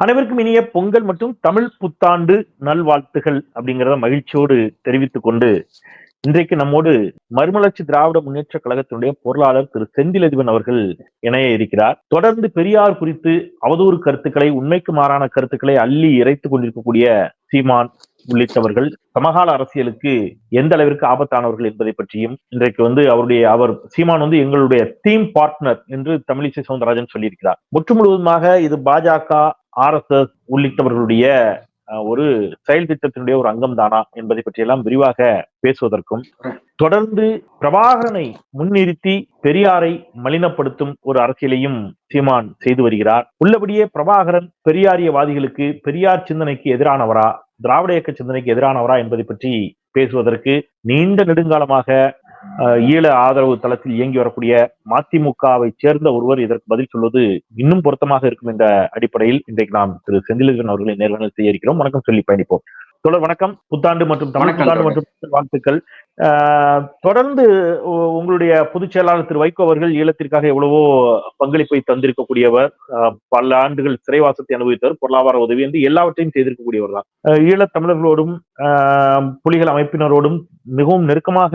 அனைவருக்கும் இனிய பொங்கல் மற்றும் தமிழ் புத்தாண்டு நல்வாழ்த்துகள் அப்படிங்கிறத மகிழ்ச்சியோடு தெரிவித்துக் கொண்டு இன்றைக்கு நம்மோடு மறுமலர்ச்சி திராவிட முன்னேற்ற கழகத்தினுடைய பொருளாளர் திரு செந்திலதிபன் அவர்கள் இணைய இருக்கிறார். தொடர்ந்து பெரியார் குறித்து அவதூறு கருத்துக்களை உண்மைக்கு மாறான கருத்துக்களை அள்ளி இறைத்துக் கொண்டிருக்கக்கூடிய சீமான் உள்ளிட்டவர்கள் சமகால அரசியலுக்கு எந்த அளவிற்கு ஆபத்தானவர்கள் என்பதை பற்றியும் இன்றைக்கு வந்து அவருடைய அவர் சீமான் வந்து எங்களுடைய தீம் பார்ட்னர் என்று தமிழிசை சவுந்தரராஜன் சொல்லியிருக்கிறார். முற்று முழுவதுமாக இது பாஜக ஆர் எஸ் எஸ் உள்ளிட்டவர்களுடைய ஒரு செயல் திட்டத்தினுடைய ஒரு அங்கம் தானா என்பதை பற்றியெல்லாம் விரிவாக பேசுவதற்கும் தொடர்ந்து பிரபாகரனை முன்னிறுத்தி பெரியாரை மலினப்படுத்தும் ஒரு அரசியலையும் சீமான் செய்து வருகிறார். உள்ளபடியே பிரபாகரன் பெரியாரியவாதிகளுக்கு பெரியார் சிந்தனைக்கு எதிரானவரா திராவிட இயக்க சிந்தனைக்கு எதிரானவரா என்பதை பற்றி பேசுவதற்கு நீண்ட நெடுங்காலமாக ஈழ ஆதரவு தளத்தில் இயங்கி வரக்கூடிய மதிமுகவை சேர்ந்த ஒருவர் இதற்கு பதில் சொல்வது இன்னும் பொருத்தமாக இருக்கும் என்ற அடிப்படையில் இன்றைக்கு நாம் திரு செந்திலன் அவர்களை நேர்காணல் செய்ய இருக்கிறோம். வணக்கம் சொல்லி பயணிப்போம். தொடர் வணக்கம். புத்தாண்டு மற்றும் தமிழ் புத்தாண்டு மற்றும் வாழ்த்துக்கள். தொடர்ந்து உங்களுடைய பொதுச் செயலாளர் திரு வைகோ அவர்கள் ஈழத்திற்காக எவ்வளவோ பங்களிப்பை தந்திருக்கக்கூடியவர். பல ஆண்டுகள் சிறைவாசத்தை அனுபவித்தவர் பொருளாதார உதவி என்று எல்லாவற்றையும் செய்திருக்கக்கூடியவர் தான். ஈழத் தமிழர்களோடும் புலிகள் அமைப்பினரோடும் மிகவும் நெருக்கமாக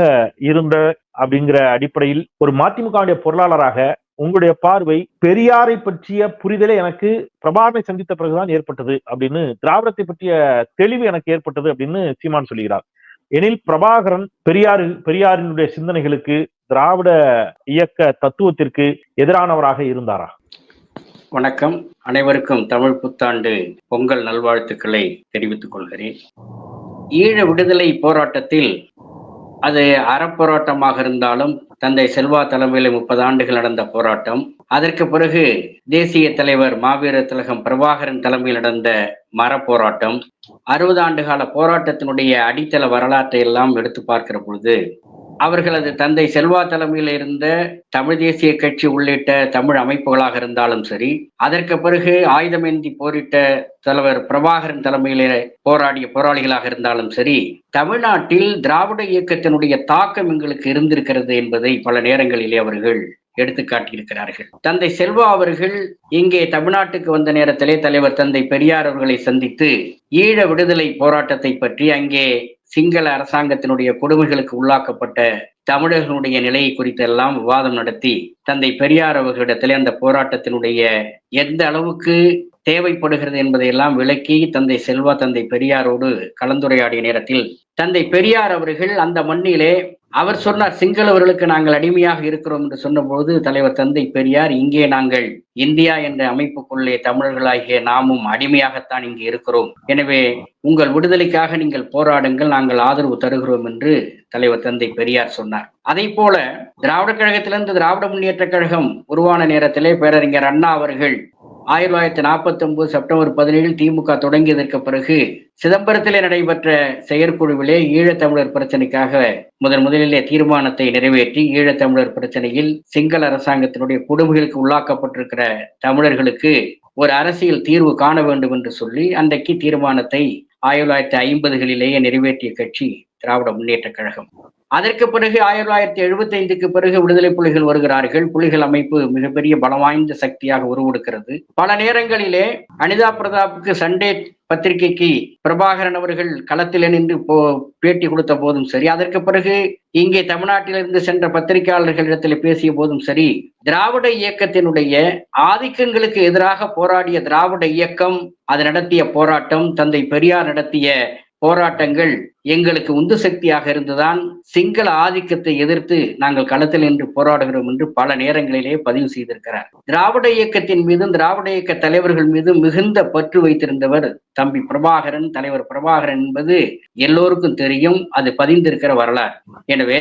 இருந்த அப்படிங்கிற அடிப்படையில் ஒரு மதிமுகவுடைய பொருளாளராக உங்களுடைய பார்வை பெரியாரை பற்றிய புரிதலே எனக்கு பிரபாகரனை சந்தித்த பிறகுதான் ஏற்பட்டது அப்படின்னு திராவிடத்தை பற்றிய தெளிவு எனக்கு ஏற்பட்டது அப்படின்னு சீமான் சொல்லுகிறார். எனில் பிரபாகரன் பெரியார் பெரியாரினுடைய சிந்தனைகளுக்கு திராவிட இயக்க தத்துவத்திற்கு எதிரானவராக இருந்தாரா? வணக்கம். அனைவருக்கும் தமிழ் புத்தாண்டு பொங்கல் நல்வாழ்த்துக்களை தெரிவித்துக் கொள்கிறேன். ஈழ விடுதலை போராட்டத்தில் அது அறப்போராட்டமாக இருந்தாலும் தந்தை செல்வா தலைமையில் முப்பது ஆண்டுகள் நடந்த போராட்டம். அதற்கு பிறகு தேசிய தலைவர் மாவீர திலகம் பிரபாகரன் தலைமையில் நடந்த மரப்போராட்டம். அறுபது ஆண்டு கால போராட்டத்தினுடைய அடித்தள வரலாற்றை எல்லாம் எடுத்து பார்க்கிற பொழுது அவர்களது தந்தை செல்வா தலைமையில் இருந்த தமிழ் தேசிய கட்சி உள்ளிட்ட தமிழ் அமைப்புகளாக இருந்தாலும் சரி அதற்கு பிறகு ஆயுதமேந்தி போரிட்ட தலைவர் பிரபாகரன் தலைமையிலே போராடிய போராளிகளாக இருந்தாலும் சரி தமிழ்நாட்டில் திராவிட இயக்கத்தினுடைய தாக்கம் எங்களுக்கு இருந்திருக்கிறது என்பதை பல நேரங்களிலே அவர்கள் எடுத்துக்காட்டியிருக்கிறார்கள். தந்தை செல்வா அவர்கள் இங்கே தமிழ்நாட்டுக்கு வந்த நேரத்திலே தலைவர் தந்தை பெரியார் அவர்களை சந்தித்து ஈழ விடுதலை போராட்டத்தை பற்றி அங்கே சிங்கள அரசாங்கத்தினுடைய கொடுமைகளுக்கு உள்ளாக்கப்பட்ட தமிழர்களுடைய நிலையை குறித்தெல்லாம் விவாதம் நடத்தி தந்தை பெரியார் அவர்களிடத்திலே அந்த போராட்டத்தினுடைய எந்த அளவுக்கு தேவைப்படுகிறது என்பதையெல்லாம் விளக்கி தந்தை செல்வா தந்தை பெரியாரோடு கலந்துரையாடிய நேரத்தில் தந்தை பெரியார் அவர்கள் அந்த மண்ணிலே அவர் சொன்னார் சிங்களவர்களுக்கு நாங்கள் அடிமையாக இருக்கிறோம் என்று சொன்னபோது தலைவர் தந்தை பெரியார் இங்கே நாங்கள் இந்தியா என்ற அமைப்புக்குள்ளே தமிழர்களாகிய நாமும் அடிமையாகத்தான் இங்கு இருக்கிறோம். எனவே உங்கள் விடுதலைக்காக நீங்கள் போராடுங்கள் நாங்கள் ஆதரவு தருகிறோம் என்று தலைவர் தந்தை பெரியார் சொன்னார். அதை போல திராவிட கழகத்திலிருந்து திராவிட முன்னேற்ற கழகம் உருவான நேரத்திலே பேரறிஞர் அண்ணா அவர்கள் ஆயிரத்தி தொள்ளாயிரத்தி நாற்பத்தி ஒன்பது செப்டம்பர் பதினேழில் திமுக தொடங்கியதற்கு பிறகு சிதம்பரத்திலே நடைபெற்ற செயற்குழுவிலே ஈழத்தமிழர் பிரச்சனைக்காக முதன் முதலிலே தீர்மானத்தை நிறைவேற்றி ஈழத்தமிழர் பிரச்சனையில் சிங்கள அரசாங்கத்தினுடைய கொடுமைகளுக்கு உள்ளாக்கப்பட்டிருக்கிற தமிழர்களுக்கு ஒரு அரசியல் தீர்வு காண வேண்டும் என்று சொல்லி அன்றைக்கு தீர்மானத்தை ஆயிரத்தி தொள்ளாயிரத்தி ஐம்பதுகளிலேயே நிறைவேற்றிய கட்சி திராவிட முன்னேற்ற கழகம். அதற்கு பிறகு ஆயிரத்தி தொள்ளாயிரத்தி எழுபத்தி ஐந்துக்கு பிறகு விடுதலை புலிகள் வருகிறார்கள். புலிகள் அமைப்பு மிகப்பெரிய பலம் வாய்ந்த சக்தியாக உருவெடுக்கிறது. பல நேரங்களிலே அனிதா பிரதாப்புக்கு சண்டே பத்திரிகைக்கு பிரபாகரன் அவர்கள் களத்தில் நின்று போ பேட்டி கொடுத்த போதும் சரி அதற்கு பிறகு இங்கே தமிழ்நாட்டிலிருந்து சென்ற பத்திரிகையாளர்களிடத்தில் பேசிய போதும் சரி திராவிட இயக்கத்தினுடைய ஆதிக்கங்களுக்கு எதிராக போராடிய திராவிட இயக்கம் அது நடத்திய போராட்டம் தந்தை பெரியார் நடத்திய போராட்டங்கள் எங்களுக்கு உந்து சக்தியாக இருந்துதான் சிங்கள ஆதிக்கத்தை எதிர்த்து நாங்கள் களத்தில் நின்று போராடுகிறோம் என்று பல நேரங்களிலே பதிவு செய்திருக்கிறார். திராவிட இயக்கத்தின் மீதும் திராவிட இயக்க தலைவர்கள் மீதும் மிகுந்த பற்று வைத்திருந்தவர் தம்பி பிரபாகரன் தலைவர் பிரபாகரன் என்பது எல்லோருக்கும் தெரியும் அது பதிந்திருக்கிற வரலாறு. எனவே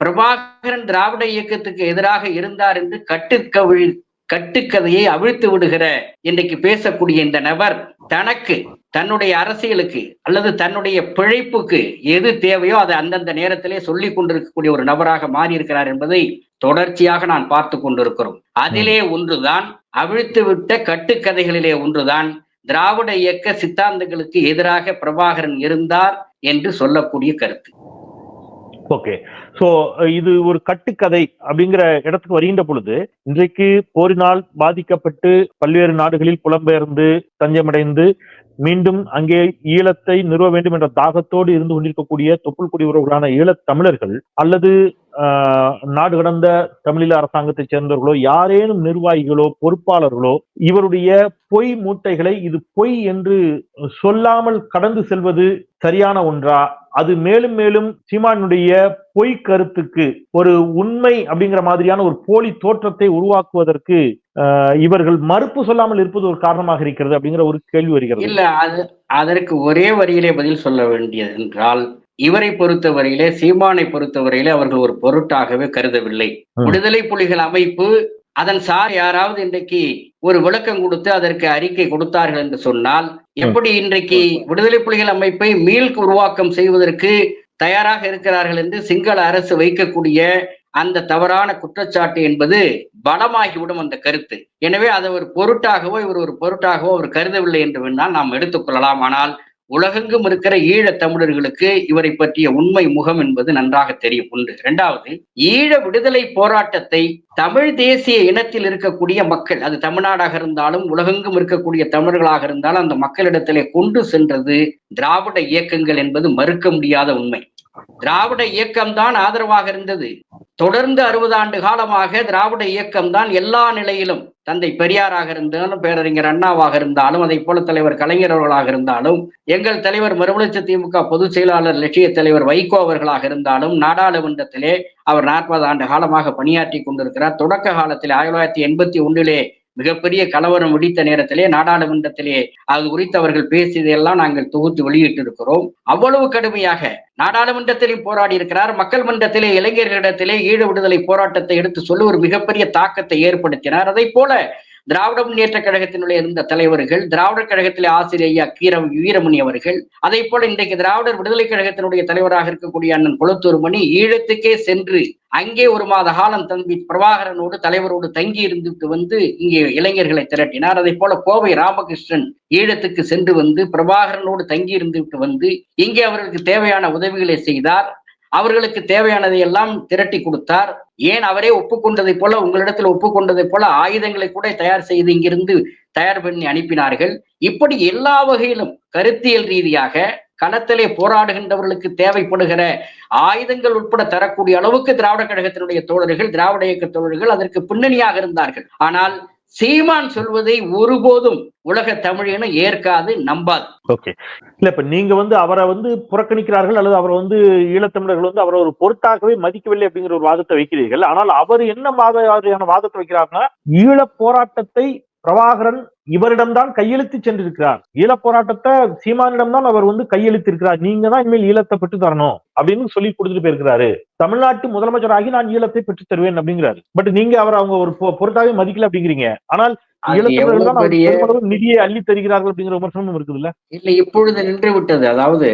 பிரபாகரன் திராவிட இயக்கத்துக்கு எதிராக இருந்தார் என்று கட்டுக்கவிழ் கட்டுக்கதையை அவிழ்த்து விடுகிற இன்றைக்கு பேசக்கூடிய இந்த நபர் தனக்கு தன்னுடைய அரசியலுக்கு அல்லது தன்னுடைய பிழைப்புக்கு எது தேவையோ அதை அந்தந்த நேரத்திலே சொல்லி கொண்டிருக்கக்கூடிய ஒரு நபராக மாறியிருக்கிறார் என்பதை தொடர்ச்சியாக நான் பார்த்து கொண்டிருக்கிறோம். அதிலே ஒன்றுதான் அவிழ்த்து விட்ட கட்டுக்கதைகளிலே ஒன்றுதான் திராவிட இயக்க சித்தாந்தங்களுக்கு எதிராக பிரபாகரன் இருந்தார் என்று சொல்லக்கூடிய கருத்து. ஓகே சோ இது ஒரு கட்டுக்கதை அப்படிங்கிற இடத்துக்கு வருகின்ற பொழுது இன்றைக்கு போரினால் பாதிக்கப்பட்டு பல்வேறு நாடுகளில் புலம்பெயர்ந்து தஞ்சமடைந்து மீண்டும் அங்கே ஈழத்தை நிறுவ வேண்டும் என்ற தாகத்தோடு இருந்து கொண்டிருக்கக்கூடிய தொப்புள் குடி ஈழத் தமிழர்கள் அல்லது ஆஹ், நாடு கடந்த தமிழீழ அரசாங்கத்தைச் சேர்ந்தவர்களோ யாரேனும் நிர்வாகிகளோ பொறுப்பாளர்களோ இவருடைய பொய் மூட்டைகளை இது பொய் என்று சொல்லாமல் கடந்து செல்வது சரியான ஒன்றா? அது மேலும் மேலும் சீமானுடைய பொய் கருத்துக்கு ஒரு உண்மை அப்படிங்கிற மாதிரியான ஒரு போலி தோற்றத்தை உருவாக்குவதற்கு இவர்கள் மறுப்பு சொல்லாமல் இருப்பது ஒரு காரணமாக இருக்கிறது அப்படிங்கிற ஒரு கேள்வி வருகிறது இல்ல அது அதற்கு ஒரே வரியிலே பதில் சொல்ல வேண்டியது என்றால் இவரை பொறுத்தவரையிலே சீமானை பொறுத்தவரையிலே அவர்கள் ஒரு பொருட்டாகவே கருதவில்லை. விடுதலை புலிகள் அமைப்பு அதன் சார் யாராவது இன்றைக்கு ஒரு விளக்கம் கொடுத்து அதற்கு அறிக்கை கொடுத்தார்கள் என்று சொன்னால் எப்படி இன்றைக்கு விடுதலை புலிகள் அமைப்பை மீள் உருவாக்கம் செய்வதற்கு தயாராக இருக்கிறார்கள் என்று சிங்கள அரசு வைக்கக்கூடிய அந்த தவறான குற்றச்சாட்டு என்பது பலமாகிவிடும் அந்த கருத்து. எனவே அதை ஒரு பொருட்டாகவோ இவர் ஒரு பொருட்டாகவோ அவர் கருதவில்லை என்று வேணால் நாம் எடுத்துக்கொள்ளலாம் ஆனால் உலகெங்கும் இருக்கிற ஈழத் தமிழர்களுக்கு இவரை பற்றிய உண்மை முகம் என்பது நன்றாக தெரியும். உண்டு. இரண்டாவது ஈழ விடுதலை போராட்டத்தை தமிழ் தேசிய இனத்தில் இருக்கக்கூடிய மக்கள் அது தமிழ்நாடாக இருந்தாலும் உலகெங்கும் இருக்கக்கூடிய தமிழர்களாக இருந்தாலும் அந்த மக்களிடத்திலே கொண்டு சென்றது திராவிட இயக்கங்கள் என்பது மறுக்க முடியாத உண்மை. திராவிட இயக்கம் தான் ஆதரவாக இருந்தது. தொடர்ந்து அறுபது ஆண்டு காலமாக திராவிட இயக்கம் தான் எல்லா நிலையிலும் தந்தை பெரியாராக இருந்தாலும் பேரறிஞர் அண்ணாவாக இருந்தாலும் அதை போல தலைவர் கலைஞர் அவர்களாக இருந்தாலும் எங்கள் தலைவர் மறுமலர்ச்சி திமுக பொதுச் செயலாளர் லட்சிய தலைவர் வைகோ அவர்களாக இருந்தாலும் நாடாளுமன்றத்திலே அவர் நாற்பது ஆண்டு காலமாக பணியாற்றி கொண்டிருக்கிறார். தொடக்க காலத்தில் ஆயிரத்தி தொள்ளாயிரத்தி எண்பத்தி ஒன்றிலே மிகப்பெரிய கலவரம் வெடித்த நேரத்திலே நாடாளுமன்றத்திலே அது குறித்து அவர்கள் பேசியதையெல்லாம் நாங்கள் தொகுத்து வெளியிட்டிருக்கிறோம். அவ்வளவு கடுமையாக நாடாளுமன்றத்திலும் போராடி இருக்கிறார். மக்கள் மன்றத்திலே இளைஞர்களிடத்திலே ஈழ விடுதலை போராட்டத்தை எடுத்து சொல்லி ஒரு மிகப்பெரிய தாக்கத்தை ஏற்படுத்தினார். அதை போல திராவிட முன்னேற்ற கழகத்தினுடைய இருந்த தலைவர்கள் திராவிடர் கழகத்திலே ஆசிரியர் ஐயா கீர வீரமணி அவர்கள் அதை போல இன்றைக்கு திராவிடர் விடுதலை கழகத்தினுடைய தலைவராக இருக்கக்கூடிய அண்ணன் குளத்தூர் மணி ஈழத்துக்கே சென்று அங்கே ஒரு மாத காலம் தம்பி பிரபாகரனோடு தலைவரோடு தங்கி இருந்துட்டு வந்து இங்கே இளைஞர்களை திரட்டினார். அதை போல கோவை ராமகிருஷ்ணன் ஈழத்துக்கு சென்று வந்து பிரபாகரனோடு தங்கி இருந்துட்டு வந்து இங்கே அவர்களுக்கு தேவையான உதவிகளை செய்தார். அவர்களுக்கு தேவையானதை எல்லாம் திரட்டி கொடுத்தார். ஏன் அவரே ஒப்புக்கொண்டதை போல உங்களிடத்தில் ஒப்புக்கொண்டதை போல ஆயுதங்களை கூட தயார் செய்து இங்கிருந்து தயார் பண்ணி அனுப்பினார்கள். இப்படி எல்லா வகையிலும் கருத்தியல் ரீதியாக களத்திலே போராடுகின்றவர்களுக்கு தேவைப்படுகிற ஆயுதங்கள் உட்பட தரக்கூடிய அளவுக்கு திராவிட கழகத்தினுடைய தோழர்கள் திராவிட இயக்க தோழர்கள் அதற்கு பின்னணியாக இருந்தார்கள். ஆனால் சீமான் சொல்வதை ஒருபோதும் உலக தமிழினம் ஏற்காது நம்பாது. ஓகே. இல்ல இப்ப நீங்க வந்து அவரை வந்து புறக்கணிக்கிறார்கள் அல்லது அவரை வந்து ஈழத்தமிழர்கள் வந்து அவரை ஒரு பொருட்டாகவே மதிக்கவில்லை அப்படிங்கிற ஒரு வாதத்தை வைக்கிறீர்கள். ஆனால் அவர் என்ன மாதிரியான வாதத்தை வைக்கிறாருன்னா ஈழ போராட்டத்தை பிரபாகரன் இவரிடம்தான் கையெழுத்து சென்றிருக்கிறார். ஈழப் போராட்டத்தை சீமானிடம் தான் அவர் வந்து கையெழுத்திருக்கிறார். நீங்க தான் இனிமேல் ஈழத்தை பெற்று தரணும் அப்படின்னு சொல்லி கொடுத்துட்டு போயிருக்கிறாரு. தமிழ்நாட்டு முதலமைச்சராகி நான் ஈழத்தை பெற்று தருவேன் அப்படிங்கிறாரு. பட் நீங்க அவர் அவங்க ஒரு பொருட்டாவே மதிக்கல அப்படிங்கிறீங்க. ஆனால் நிதியை அள்ளி தருகிறார்கள் அப்படிங்கிற விமர்சனமும் இருக்குதுல்ல? இல்லை இப்பொழுது நின்று விட்டது. அதாவது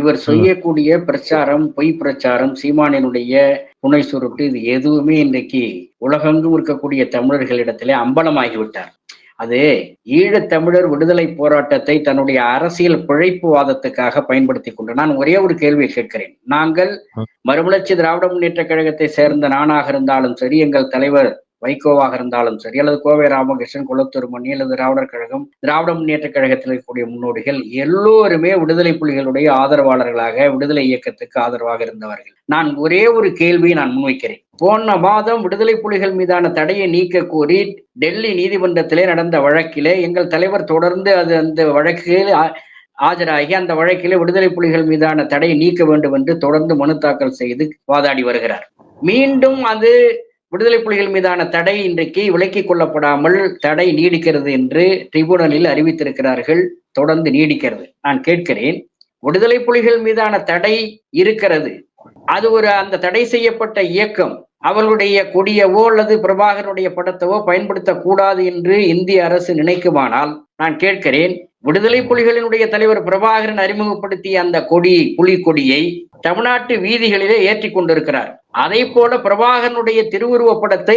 இவர் செய்யக்கூடிய பிரச்சாரம் பொய் பிரச்சாரம் சீமானினுடைய புனை சுருட்டு இது எதுவுமே இன்றைக்கு உலகெங்கும் இருக்கக்கூடிய தமிழர்களிடத்திலே அம்பலமாகிவிட்டார். அது ஈழத் தமிழர் விடுதலை போராட்டத்தை தன்னுடைய அரசியல் பிழைப்பு வாதத்துக்காக பயன்படுத்தி கொண்டு நான் ஒரே ஒரு கேள்வியை கேட்கிறேன். நாங்கள். மறுமலர்ச்சி திராவிட முன்னேற்ற கழகத்தை சேர்ந்த நானாக இருந்தாலும் சரி எங்கள் தலைவர் வைகோவாக இருந்தாலும் சரி அல்லது கோவை ராமகிருஷ்ணன் குளத்தூர் மணி அல்லது திராவிடர் கழகம் திராவிட முன்னேற்ற கழகத்தில் இருக்கக்கூடிய முன்னோடிகள் எல்லோருமே விடுதலை புலிகளுடைய ஆதரவாளர்களாக விடுதலை இயக்கத்துக்கு ஆதரவாக இருந்தவர்கள். நான் ஒரே ஒரு கேள்வியை நான் முன்வைக்கிறேன். போன மாதம் விடுதலை புலிகள் மீதான தடையை நீக்க கோரி டெல்லி நீதிமன்றத்திலே நடந்த வழக்கிலே எங்கள் தலைவர் தொடர்ந்து அது அந்த வழக்கில் ஆ- ஆஜராகி அந்த வழக்கிலே விடுதலை புலிகள் மீதான தடையை நீக்க வேண்டும் என்று தொடர்ந்து மனு தாக்கல் செய்து வாதாடி வருகிறார். மீண்டும் அது விடுதலை புலிகள் மீதான தடை இன்றைக்கு விலக்கிக் கொள்ளப்படாமல் தடை நீடிக்கிறது என்று ட்ரிபுனலில் அறிவித்திருக்கிறார்கள். தொடர்ந்து நீடிக்கிறது. நான் கேட்கிறேன் விடுதலை புலிகள் மீதான தடை இருக்கிறது. அது ஒரு அந்த தடை செய்யப்பட்ட இயக்கம் அவர்களுடைய கொடியவோ அல்லது பிரபாகரனுடைய படத்தவோ பயன்படுத்தக்கூடாது என்று இந்திய அரசு நினைக்குமானால் நான் கேட்கிறேன் விடுதலை புலிகளினுடைய தலைவர் பிரபாகரன் அறிமுகப்படுத்திய அந்த கொடி புலி கொடியை தமிழ்நாட்டு வீதிகளிலே ஏற்றி கொண்டிருக்கிறார். அதே போல பிரபாகரனுடைய திருவுருவ படத்தை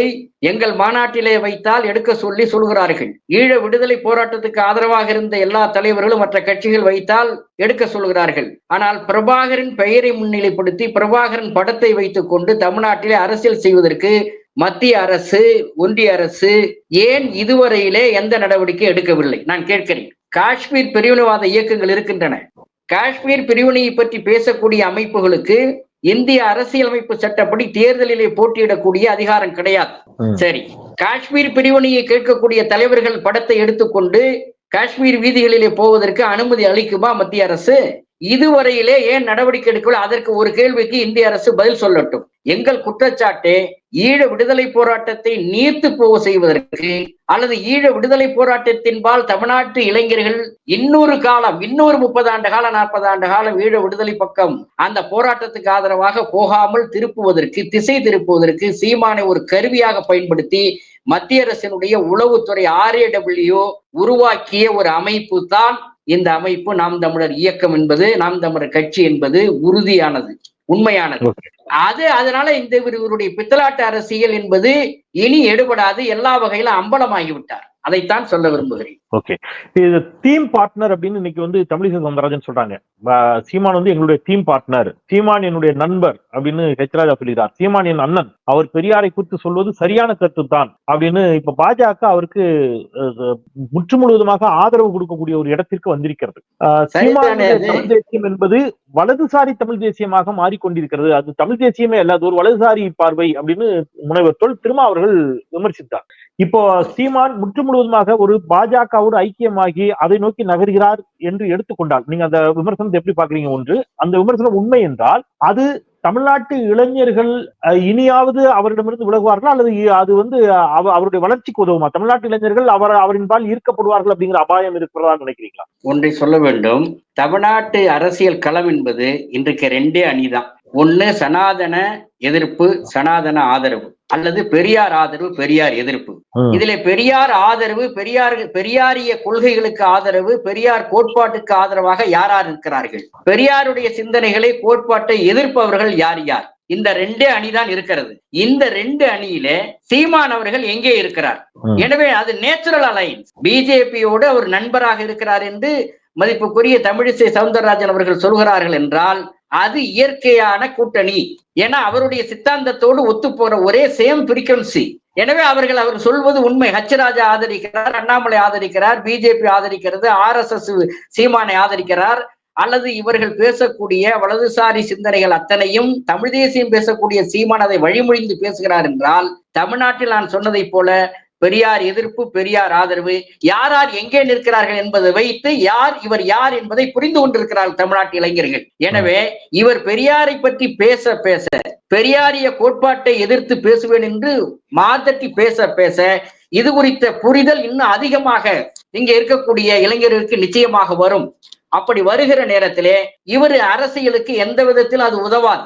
எங்கள் மாநாட்டிலே வைத்தால் எடுக்க சொல்லி சொல்கிறார்கள். ஈழ விடுதலை போராட்டத்துக்கு ஆதரவாக இருந்த எல்லா தலைவர்களும் மற்ற கட்சிகள் வைத்தால் எடுக்க சொல்கிறார்கள். ஆனால் பிரபாகரன் பெயரை முன்னிலைப்படுத்தி பிரபாகரன் படத்தை வைத்துக் கொண்டு தமிழ்நாட்டிலே அரசியல் செய்வதற்கு மத்திய அரசு ஒன்றிய அரசு ஏன் இதுவரையிலே எந்த நடவடிக்கை எடுக்கவில்லை? நான் கேட்கிறேன். காஷ்மீர் பிரிவினவாத இயக்கங்கள் இருக்கின்றன. காஷ்மீர் பிரிவினையை பற்றி பேசக்கூடிய அமைப்புகளுக்கு இந்திய அரசியலமைப்பு சட்டப்படி தேர்தலிலே போட்டியிடக்கூடிய அதிகாரம் கிடையாது. சரி. காஷ்மீர் பிரிவினையை கேட்கக்கூடிய தலைவர்கள் படத்தை எடுத்துக்கொண்டு காஷ்மீர் வீதிகளிலே போவதற்கு அனுமதி அளிக்குமா மத்திய அரசு? இதுவரையிலே ஏன் நடவடிக்கை எடுக்கவில்லை? அதற்கு ஒரு கேள்விக்கு இந்திய அரசு பதில் சொல்லட்டும். எங்கள் குற்றச்சாட்டே ஈழ விடுதலை போராட்டத்தை நீர்த்து போக செய்வதற்கு அல்லது ஈழ விடுதலை போராட்டத்தின்பால் தமிழ்நாட்டு இளைஞர்கள் இன்னொரு காலம் இன்னொரு முப்பது ஆண்டு காலம் நாற்பது ஆண்டு காலம் ஈழ விடுதலை பக்கம் அந்த போராட்டத்துக்கு ஆதரவாக போகாமல் திருப்புவதற்கு திசை திருப்புவதற்கு சீமானை ஒரு கருவியாக பயன்படுத்தி மத்திய அரசினுடைய உளவுத்துறை ஆர்ஏடபிள்யூ உருவாக்கிய ஒரு அமைப்பு தான் இந்த அமைப்பு நாம் தமிழர் இயக்கம் என்பது நாம் தமிழர் கட்சி என்பது உறுதியானது உண்மையானது. அது அதனால இந்த இவர் இவருடைய பித்தலாட்டு அரசியல் என்பது இனி எடுபடாது எல்லா வகையிலும் அம்பலமாகிவிட்டார். அதைத்தான் சொல்ல விரும்புகிறேன். ஓகே இது டீம் பார்ட்னர் அப்படின்னு இன்னைக்கு வந்து தமிழிசை சவுந்தரராஜன் சொல்றாங்க. சீமான் வந்து எங்களுடைய டீம் பார்ட்னர் சீமான் என்னுடைய நண்பர் அப்படின்னு ஹெச் ராஜா சொல்கிறார் சீமான் என் அண்ணன். அவர் பெரியாரை குறித்து சொல்வது சரியான கருத்து தான் அப்படின்னு இப்ப பாஜக அவருக்கு முற்று முழுவதுமாக ஆதரவு கொடுக்கக்கூடிய ஒரு இடத்திற்கு வந்திருக்கிறது. அது? தமிழ் தேசியம் என்பது வலதுசாரி தமிழ் தேசியமாக மாறிக்கொண்டிருக்கிறது. அது தமிழ் தேசியமே அல்ல அது ஒரு வலதுசாரி பார்வை அப்படின்னு முனைவர் தொல் திருமா அவர்கள் விமர்சித்தார். இப்போ சீமான் முற்று முழுவதுமாக ஒரு பாஜகவோடு ஐக்கியமாகி அதை நோக்கி நகர்கிறார் என்று எடுத்துக்கொண்டால் நீங்க அந்த விமர்சனத்தை எப்படி பாக்குறீங்க ஒன்று அந்த விமர்சனம் உண்மை என்றால் அது தமிழ்நாட்டு இளைஞர்கள் அஹ், இனியாவது அவரிடமிருந்து விலகுவார்களா அல்லது அது வந்து அவருடைய வளர்ச்சிக்கு உதவுமா? தமிழ்நாட்டு இளைஞர்கள் அவர் அவரின் பால் ஈர்க்கப்படுவார்கள் அப்படிங்கிற அபாயம் இருக்கிறதா நினைக்கிறீங்களா? ஒன்றை சொல்ல வேண்டும் தமிழ்நாட்டு அரசியல் களம் என்பது இன்றைக்கு ரெண்டே அணிதான். ஒண்ணு சனாதன எதிர்ப்பு சனாதன ஆதரவு. அல்லது பெரியார் ஆதரவு பெரியார் எதிர்ப்பு. இதிலே பெரியார் ஆதரவு பெரியார் பெரியாரிய கொள்கைகளுக்கு ஆதரவு பெரியார் கோட்பாட்டுக்கு ஆதரவாக யார் யார் இருக்கிறார்கள்? பெரியாருடைய சிந்தனைகளை கோட்பாட்டை எதிர்ப்பவர்கள் யார் யார்? இந்த ரெண்டே அணிதான் இருக்கிறது. இந்த ரெண்டு அணியிலே சீமான் அவர்கள் எங்கே இருக்கிறார். எனவே அது நேச்சுரல் அலைன்ஸ். பிஜேபியோடு அவர் நண்பராக இருக்கிறார் என்று மதிப்புக்குரிய தமிழிசை சவுந்தரராஜன் அவர்கள் சொல்கிறார்கள் என்றால் அது இயற்கையான கூட்டணி. ஏன்னா அவருடைய சித்தாந்தத்தோடு ஒத்து போற ஒரே சேம் பிரிக்கன்சி எனவே அவர்கள் அவர் சொல்வது உண்மை. ஹச்சராஜா ஆதரிக்கிறார் அண்ணாமலை ஆதரிக்கிறார் பிஜேபி ஆதரிக்கிறது ஆர் எஸ் எஸ் சீமானை ஆதரிக்கிறார். அல்லது இவர்கள் பேசக்கூடிய வலதுசாரி சிந்தனைகள் அத்தனையும் தமிழ் தேசியம் பேசக்கூடிய சீமான் அதை வழிமொழிந்து பேசுகிறார் என்றால் தமிழ்நாட்டில் நான் சொன்னதைப் போல பெரியார் எதிர்ப்பு பெரியார் ஆதரவு. யார் யார் எங்கே நிற்கிறார்கள் என்பதை வைத்து யார் இவர் யார் என்பதை புரிந்து கொண்டிருக்கிறார்கள் தமிழ்நாட்டு இளைஞர்கள். எனவே இவர் பெரியாரை பற்றி பேச பேச பெரியாரிய கோட்பாட்டை எதிர்த்து பேசுவேன் என்று மாதட்டி பேச பேச இது குறித்த புரிதல் இன்னும் அதிகமாக இங்க இருக்கக்கூடிய இளைஞர்களுக்கு நிச்சயமாக வரும். அப்படி வருகிற நேரத்திலே இவர் அரசியலுக்கு எந்த விதத்தில் அது உதவாது.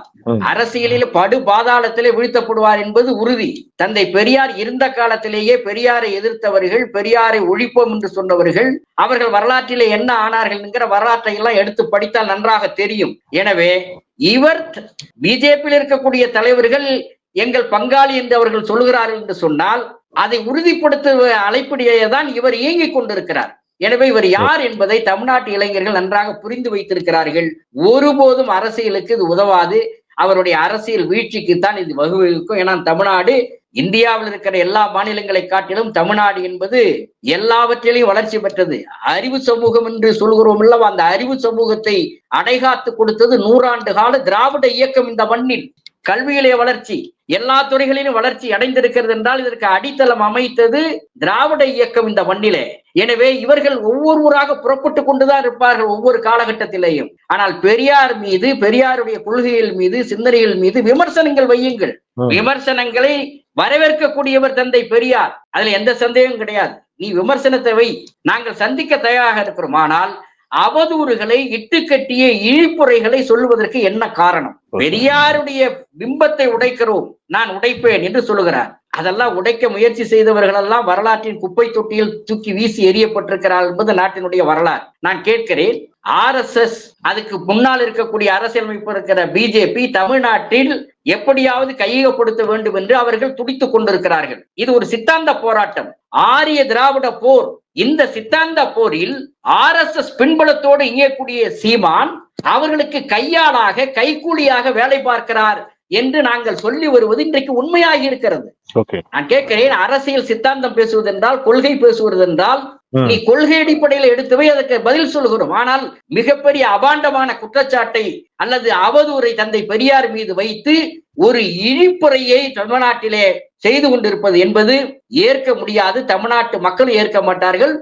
அரசியலில் படு பாதாளத்திலே வீழ்த்தப்படுவார் என்பது உறுதி. தந்தை பெரியார் இருந்த காலத்திலேயே பெரியாரை எதிர்த்தவர்கள் பெரியாரை ஒழிப்போம் என்று சொன்னவர்கள் அவர்கள் வரலாற்றிலே என்ன ஆனார்கள் என்கிற வரலாற்றை எல்லாம் எடுத்து படித்தால் நன்றாக தெரியும். எனவே இவர் பிஜேபியில் இருக்கக்கூடிய தலைவர்கள் எங்கள் பங்காளி என்று அவர்கள் சொல்கிறார்கள் என்று சொன்னால் அதை உறுதிப்படுத்த அழைப்படியே தான் இவர் இயங்கிக் கொண்டிருக்கிறார். எனவே இவர் யார் என்பதை தமிழ்நாட்டு இளைஞர்கள் நன்றாக புரிந்து வைத்திருக்கிறார்கள். ஒருபோதும் அரசியலுக்கு இது உதவாது. அவருடைய அரசியல் வீழ்ச்சிக்கு தான் இது வகுவகுக்கும் ஏன்னா தமிழ்நாடு இந்தியாவில் இருக்கிற எல்லா மாநிலங்களை காட்டிலும் தமிழ்நாடு என்பது எல்லாவற்றிலையும் வளர்ச்சி பெற்றது. அறிவு சமூகம் என்று சொல்கிறோம் அல்லவா? அந்த அறிவு சமூகத்தை அடைகாத்து கொடுத்தது நூறாண்டு கால திராவிட இயக்கம் இந்த மண்ணில். கல்வியிலே வளர்ச்சி. எல்லா துறைகளிலும் வளர்ச்சி அடைந்திருக்கிறது என்றால் இதற்கு அடித்தளம் அமைத்தது திராவிட இயக்கம் இந்த மண்ணிலே. எனவே இவர்கள் ஒவ்வொருவராக புறப்பட்டு கொண்டுதான் இருப்பார்கள் ஒவ்வொரு காலகட்டத்திலேயும். ஆனால் பெரியார் மீது பெரியாருடைய கொள்கைகள் மீது சிந்தனைகள் மீது விமர்சனங்கள் வையுங்கள். விமர்சனங்களை வரவேற்கக்கூடியவர் தந்தை பெரியார். அதுல எந்த சந்தேகமும் கிடையாது. நீ விமர்சனத்தை வை. நாங்கள் சந்திக்க தயாராக இருக்கிறோம். ஆனால் அவதூறுகளை இட்டுக்கட்டிய இழிப்புரைகளை சொல்லுவதற்கு என்ன காரணம்? பெரியாருடைய பிம்பத்தை உடைக்கிறோம் நான் உடைப்பேன் என்று சொல்லுகிறார். அதெல்லாம் உடைக்க முயற்சி செய்தவர்கள் எல்லாம் வரலாற்றின் குப்பை தொட்டியில் தூக்கி வீசி எறியப்பட்டிருக்கிறார் என்பது நாட்டினுடைய வரலாறு. நான் கேட்கிறேன் ஆர் எஸ் எஸ் அதுக்கு முன்னால் இருக்கக்கூடிய அரசியலமைப்பு இருக்கிற பிஜேபி தமிழ்நாட்டில் எப்படியாவது கையகப்படுத்த வேண்டும் என்று அவர்கள் துடித்துக் கொண்டிருக்கிறார்கள். இது ஒரு சித்தாந்த போராட்டம். ஆரிய திராவிட போர் இந்த சித்தாந்த போரில் ஆர் எஸ் எஸ் பின்பலத்தோடு இயங்கக்கூடிய சீமான் அவர்களுக்கு கையாளாக கைக்கூலியாக வேலை பார்க்கிறார் என்று நாங்கள் சொல்லி வருவது இன்றைக்கு உண்மையாகி இருக்கிறது. நான் கேட்கிறேன் அரசியல் சித்தாந்தம் பேசுவதென்றால் கொள்கை பேசுவதென்றால் ம். நீ கொள்கை அடிப்படையில் எடுத்துவை அதற்கு பதில் சொல்கிறோம். ஆனால் மிகப்பெரிய அபாண்டமான குற்றச்சாட்டை அல்லது அவதூறை தந்தை பெரியார் மீது வைத்து ஒரு இழிப்புரையை தமிழ்நாட்டிலே செய்து கொண்டிருப்பது என்பது ஏற்க முடியாது. தமிழ்நாட்டு மக்கள் ஏற்க மாட்டார்கள்.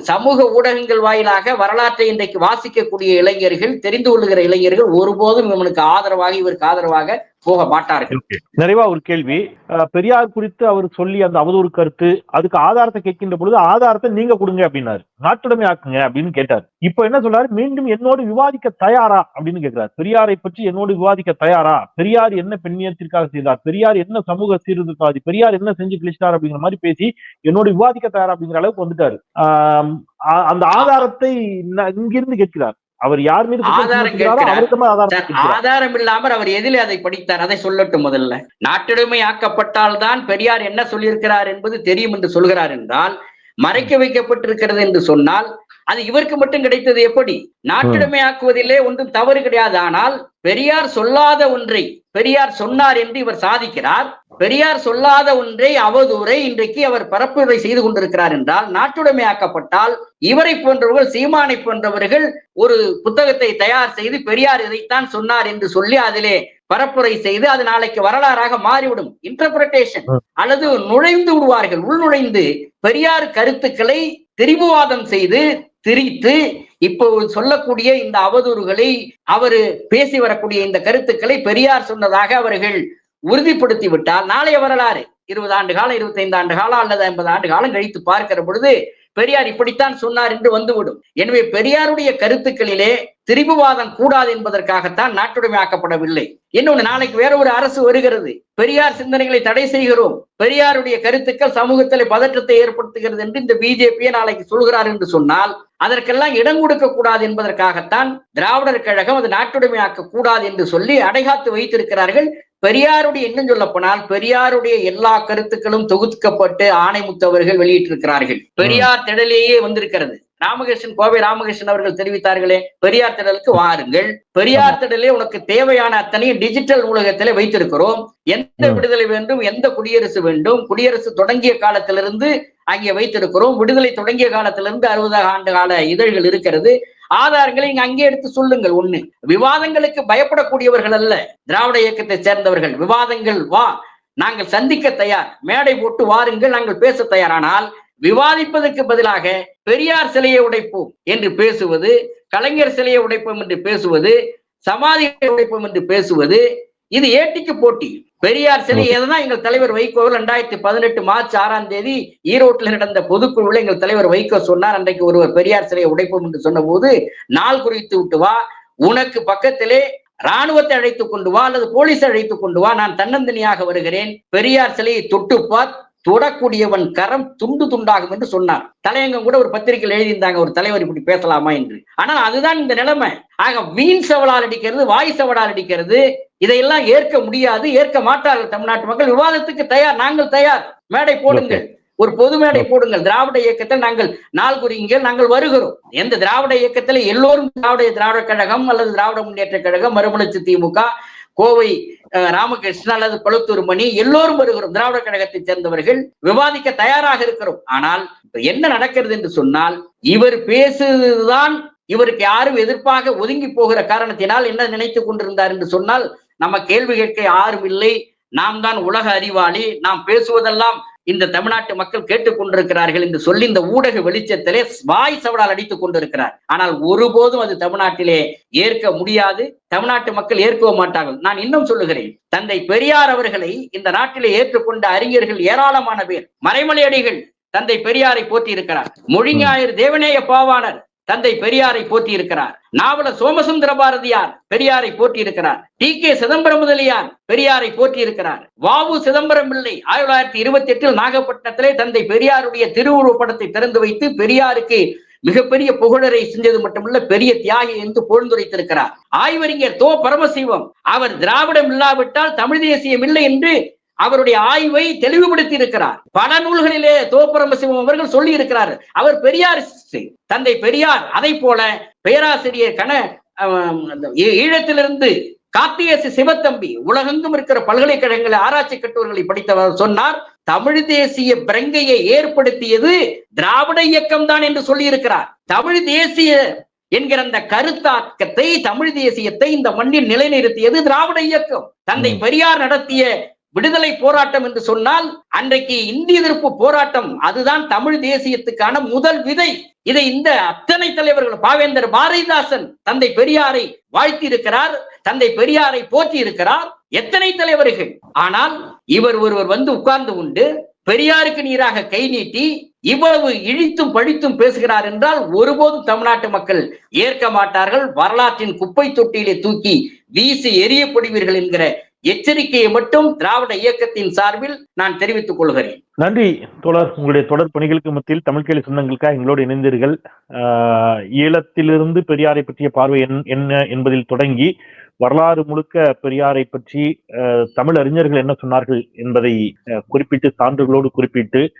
சமூக ஊடகங்கள் வாயிலாக வரலாற்றை இன்றைக்கு வாசிக்கக்கூடிய இளைஞர்கள் தெரிந்து கொள்ளுகிற இளைஞர்கள் ஒருபோதும் இவனுக்கு ஆதரவாக இவருக்கு ஆதரவாக போக மாட்டார்கள். நிறைவா ஒரு கேள்வி. பெரியார் குறித்து அவர் சொல்லி அந்த அவதூறு கருத்து அதுக்கு ஆதாரத்தை கேட்கின்ற பொழுது ஆதாரத்தை நீங்க கொடுங்க அப்படின்னாரு. நாட்டுடைமை ஆக்குங்க அப்படின்னு கேட்டார். இப்ப என்ன சொல்றாரு? மீண்டும் என்னோடு விவாதிக்க தயாரா? அப்படின்னு கேட்கிறார். பெரியாரை பற்றி என்னோடு விவாதிக்க தயாரா? பெரியார் என்ன பெண்ணியத்திற்காக செய்தார்? பெரியார் என்ன சமூக சீர்திருத்தவாதி? பெரியார் என்ன செஞ்சு கிழிச்சிட்டார்? அப்படிங்கிற மாதிரி பேசி என்னோடு விவாதிக்க தயாரா? அப்படிங்கிற அளவுக்கு வந்துட்டாரு. ஆஹ் அந்த ஆதாரத்தை இங்கிருந்து கேட்கிறார். அவர் யார் மீது ஆதாரம் ஆதாரம் இல்லாமல் அவர் எதிலே அதை படித்தார். அதை சொல்லட்டும் முதல்ல. நாட்டுடைமை ஆக்கப்பட்டால் தான் பெரியார் என்ன சொல்லியிருக்கிறார் என்பது தெரியும் என்று சொல்கிறார் என்றால் மறைக்க வைக்கப்பட்டிருக்கிறது என்று சொன்னால் அது இவருக்கு மட்டும் கிடைத்தது எப்படி? நாட்டுடைமை ஆக்குவதிலே ஒன்றும் தவறு கிடையாது. ஆனால் பெரியார் சொல்லாத ஒன்றை பெரியார் சொன்னார் என்று இவர் சாதிக்கிறார். பெரியார் சொல்லாத ஒன்றை அவதூறை இன்றைக்கு அவர் பரப்புரை செய்து கொண்டிருக்கிறார் என்றால் நாட்டுடைமை ஆக்கப்பட்டால் இவரை போன்றவர்கள் சீமானை போன்றவர்கள் ஒரு புத்தகத்தை தயார் செய்து பெரியார் இதைத்தான் சொன்னார் என்று சொல்லி அதிலே பரப்புரை செய்து அது நாளைக்கு வரலாறாக மாறிவிடும். இன்டர்பிரேஷன் ம். அல்லது நுழைந்து விடுவார்கள். உள் நுழைந்து பெரியார் கருத்துக்களை திரிபுவாதம் செய்து திரித்து இப்போ சொல்லக்கூடிய இந்த அவதூறுகளை அவரு பேசி வரக்கூடிய இந்த கருத்துக்களை பெரியார் சொன்னதாக அவர்கள் உறுதிப்படுத்தி விட்டால் நாளைய வரலாறு. இருபது ஆண்டு காலம் இருபத்தைந்து ஆண்டு காலம் அல்லது ஐம்பது ஆண்டு காலம் கழித்து பார்க்கிற பொழுது பெரியார் இப்படித்தான் சொன்னார் என்று வந்துவிடும். எனவே பெரியாருடைய கருத்துக்களிலே திரிபுவாதம் கூடாது என்பதற்காகத்தான் நாட்டுடைமையாக்கப்படவில்லை இன்னொன்னு நாளைக்கு வேற ஒரு அரசு வருகிறது. பெரியார் சிந்தனைகளை தடை செய்கிறோம். பெரியாருடைய கருத்துக்கள் சமூகத்தில் பதற்றத்தை ஏற்படுத்துகிறது என்று இந்த பிஜேபியை நாளைக்கு சொல்கிறார் என்று சொன்னால் அதற்கெல்லாம் இடம் கொடுக்க கூடாது என்பதற்காகத்தான் திராவிடர் கழகம் அது நாட்டுடைமையாக்க கூடாது என்று சொல்லி அடைகாத்து வைத்திருக்கிறார்கள். பெரியாருடைய இன்னும் சொல்ல போனால் பெரியாருடைய எல்லா கருத்துக்களும் தொகுக்கப்பட்டு ஆணைமுத்தவர்கள் வெளியிட்டிருக்கிறார்கள். பெரியார் திடலேயே வந்திருக்கிறது. ராமகிருஷ்ணன் கோவை ராமகிருஷ்ணன் அவர்கள் தெரிவித்தார்களே பெரியார் திடலுக்கு வாருங்கள். பெரியார் திடலே உனக்கு தேவையான அத்தனையும் டிஜிட்டல் நூலகத்திலே வைத்திருக்கிறோம். எந்த. விடுதலை வேண்டும் எந்த குடியரசு வேண்டும் குடியரசு தொடங்கிய காலத்திலிருந்து அங்கே வைத்திருக்கிறோம். விடுதலை தொடங்கிய காலத்திலிருந்து அறுபது ஆண்டு கால இதழ்கள் இருக்கிறது. ஆதாரங்களை இங்க அங்கே எடுத்து சொல்லுங்கள். ஒண்ணு விவாதங்களுக்கு பயப்படக்கூடியவர்கள் அல்ல. திராவிட இயக்கத்தை சேர்ந்தவர்கள். விவாதங்கள் வா. நாங்கள் சந்திக்க தயார். மேடை போட்டு வாருங்கள். நாங்கள் பேச தயாரானால் விவாதிப்பதற்கு பதிலாக பெரியார் சிலையை உடைப்போம் என்று பேசுவது கலைஞர் சிலையை உடைப்போம் என்று பேசுவது சமாதியை உடைப்போம் என்று பேசுவது இது ஏட்டிக்கு போட்டி. பெரியார் சிலை எதுனா எங்கள் தலைவர் வைகோ ரெண்டாயிரத்தி பதினெட்டு மார்ச் ஆறாம் தேதி ஈரோட்டில் நடந்த பொதுக்குழுவில் எங்கள் தலைவர் வைகோ சொன்னார். அன்றைக்கு ஒருவர் பெரியார் சிலையை உடைப்போம் என்று சொன்னபோது நாள் குறித்து விட்டு வா உனக்கு பக்கத்திலே ராணுவத்தை அழைத்துக் கொண்டு வா அல்லது போலீஸ் அழைத்துக் கொண்டு வா நான் தன்னந்தனியாக வருகிறேன். பெரியார் சிலையை தொட்டுப்பார் தொடக்கூடியவன் கரம் துண்டு துண்டாகும் என்று சொன்னார். தலையங்கம் கூட ஒரு பத்திரிகையில் எழுதியிருந்தாங்க ஒரு தலைவர் இப்படி பேசலாமா என்று. ஆனால் அதுதான் இந்த நிலைமை. ஆக வீண் சவலால் அடிக்கிறது வாய் சவலால் அடிக்கிறது. இதையெல்லாம் ஏற்க முடியாது ஏற்க மாட்டார்கள் தமிழ்நாட்டு மக்கள். விவாதத்துக்கு தயார் நாங்கள் தயார். மேடை போடுங்கள். ஒரு பொது மேடை போடுங்கள். திராவிட இயக்கத்தில் நாங்கள் நாள் குறிங்கள் நாங்கள் வருகிறோம். எந்த திராவிட இயக்கத்தில் எல்லோரும் திராவிட திராவிட கழகம் அல்லது திராவிட முன்னேற்ற கழகம் மறுமலர்ச்சி திமுக கோவை ராமகிருஷ்ணன் அல்லது பழுத்தூர் மணி எல்லோரும் வருகிறோம். திராவிட கழகத்தை சேர்ந்தவர்கள் விவாதிக்க தயாராக இருக்கிறோம். ஆனால் என்ன நடக்கிறது என்று சொன்னால் இவர் பேசுவதுதான் இவருக்கு யாரும் எதிர்ப்பாக ஒதுங்கி போகிற காரணத்தினால் என்ன நினைத்துக் கொண்டிருந்தார் என்று சொன்னால் நம்ம கேள்வி கேட்க யாரும் இல்லை. நாம் தான் உலக அறிவாளி. நாம் பேசுவதெல்லாம் இந்த தமிழ்நாட்டு மக்கள் கேட்டுக்கொண்டிருக்கிறார்கள் என்று சொல்லி இந்த ஊடக வெளிச்சத்திலே வாய் சவடால் அடித்துக் கொண்டிருக்கிறார். ஆனால் ஒருபோதும் அது தமிழ்நாட்டிலே ஏற்க முடியாது. தமிழ்நாட்டு மக்கள் ஏற்கவும் மாட்டார்கள். நான் இன்னும் சொல்லுகிறேன். தந்தை பெரியார் அவர்களை இந்த நாட்டிலே ஏற்றுக்கொண்ட அறிஞர்கள் ஏராளமான பேர் மறைமலையடிகள் தந்தை பெரியாரை போற்றி இருக்கிறார் மொழிஞாயிறு தேவநேய பாவாணர் தந்தை பெரியாரை போற்றி இருக்கிறார் நாவல சோமசுந்தர பாரதியார் பெரியாரை போற்றி இருக்கிறார் டி கே சிதம்பரம் முதலியார் பெரியாரை போற்றி இருக்கிறார் வாவு சிதம்பரம் பிள்ளை ஆயிரத்தி தொள்ளாயிரத்தி இருபத்தி எட்டில் நாகப்பட்டினத்திலே தந்தை பெரியாருடைய திருவுருவப் படத்தை திறந்து வைத்து பெரியாருக்கு மிகப்பெரிய புகழரை செஞ்சது மட்டுமல்ல பெரிய தியாகி என்று புகழ்ந்துரைத்திருக்கிறார். ஆய்வறிஞர் தோ பரமசிவம் அவர் திராவிடம் இல்லாவிட்டால் தமிழ் தேசியம் இல்லை என்று அவருடைய ஆய்வை தெளிவுபடுத்தி இருக்கிறார். பல நூல்களிலே தோ பரமசிவம் அவர்கள் சொல்லி இருக்கிறார். அவர் பெரியார் தந்தை பெரியார் அதை போல பேராசிரியர் ஈ- ஈழத்திலிருந்து காத்தியசு சிவத்தம்பி உலகெங்கும் இருக்கிற பல்கலைக்கழகங்களில் ஆராய்ச்சி கட்டுரைகளை படித்தவர் சொன்னார். தமிழ் தேசிய பிரங்கையை ஏற்படுத்தியது திராவிட இயக்கம் தான் என்று சொல்லி இருக்கிறார் தமிழ் தேசிய என்கிற அந்த கருத்தாக்கத்தை தமிழ் தேசியத்தை இந்த மண்ணில் நிலைநிறுத்தியது திராவிட இயக்கம். தந்தை. பெரியார் நடத்திய விடுதலை போராட்டம் என்று சொன்னால் அன்றைக்கு இந்திய எதிர்ப்பு போராட்டம் அதுதான் தமிழ் தேசியத்துக்கான முதல் விதை. இதை இந்த அத்தனை தலைவர்கள் பாவேந்தர் பாரதிதாசன் தந்தை பெரியாரை வாழ்த்தி இருக்கிறார் தந்தை பெரியாரை போற்றி இருக்கிறார் எத்தனை தலைவர்கள்? ஆனால் இவர் ஒருவர் வந்து உட்கார்ந்து கொண்டு பெரியாருக்கு நீராக கை நீட்டி இவ்வளவு இழித்தும் பழித்தும் பேசுகிறார் என்றால் ஒருபோதும் தமிழ்நாட்டு மக்கள் ஏற்க மாட்டார்கள். வரலாற்றின் குப்பை தொட்டியிலே தூக்கி வீசி எரியப்படுவீர்கள் என்கிற எச்சரிக்கையை மட்டும் திராவிட இயக்கத்தின் சார்பில் நான் தெரிவித்துக் கொள்கிறேன். நன்றி தோழர். உங்களுடைய தொடர் பணிகளுக்கு மத்தியில் தமிழ் கேள்வி சொந்தங்களுக்காக எங்களோடு இணைந்தீர்கள். ஆஹ் ஈழத்திலிருந்து பெரியாரை பற்றிய பார்வை என்- என்ன என்பதில் தொடங்கி வரலாறு முழுக்க பெரியாரை பற்றி தமிழ் அறிஞர்கள் என்ன சொன்னார்கள் என்பதை குறிப்பிட்டு சான்றுகளோடு குறிப்பிட்டு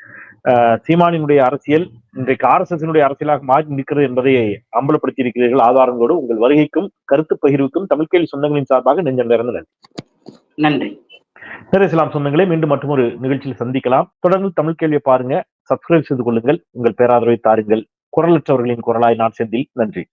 சீமானினுடைய அரசியல் இன்றைக்கு ஆர்எஸ்எஸ்னுடைய அரசியலாக மாறி நிற்கிறது என்பதை அம்பலப்படுத்தி இருக்கிறீர்கள் ஆதாரங்களோடு உங்கள் வருகைக்கும் கருத்து பகிர்வுக்கும் தமிழ்கேள்வி சொந்தங்களின் சார்பாக நெஞ்சம் நிறந்த நன்றி. நன்றி. இஸ்லாம் சொந்தங்களே மீண்டும் மற்றொரு நிகழ்ச்சியில் சந்திக்கலாம். தொடர்ந்து தமிழ் கேள்வியை பாருங்க. சப்ஸ்கிரைப் செய்து கொள்ளுங்கள். உங்கள் பேராதரவை தாருங்கள். குரலற்றவர்களின் குரலாய் நான் செந்தில். நன்றி.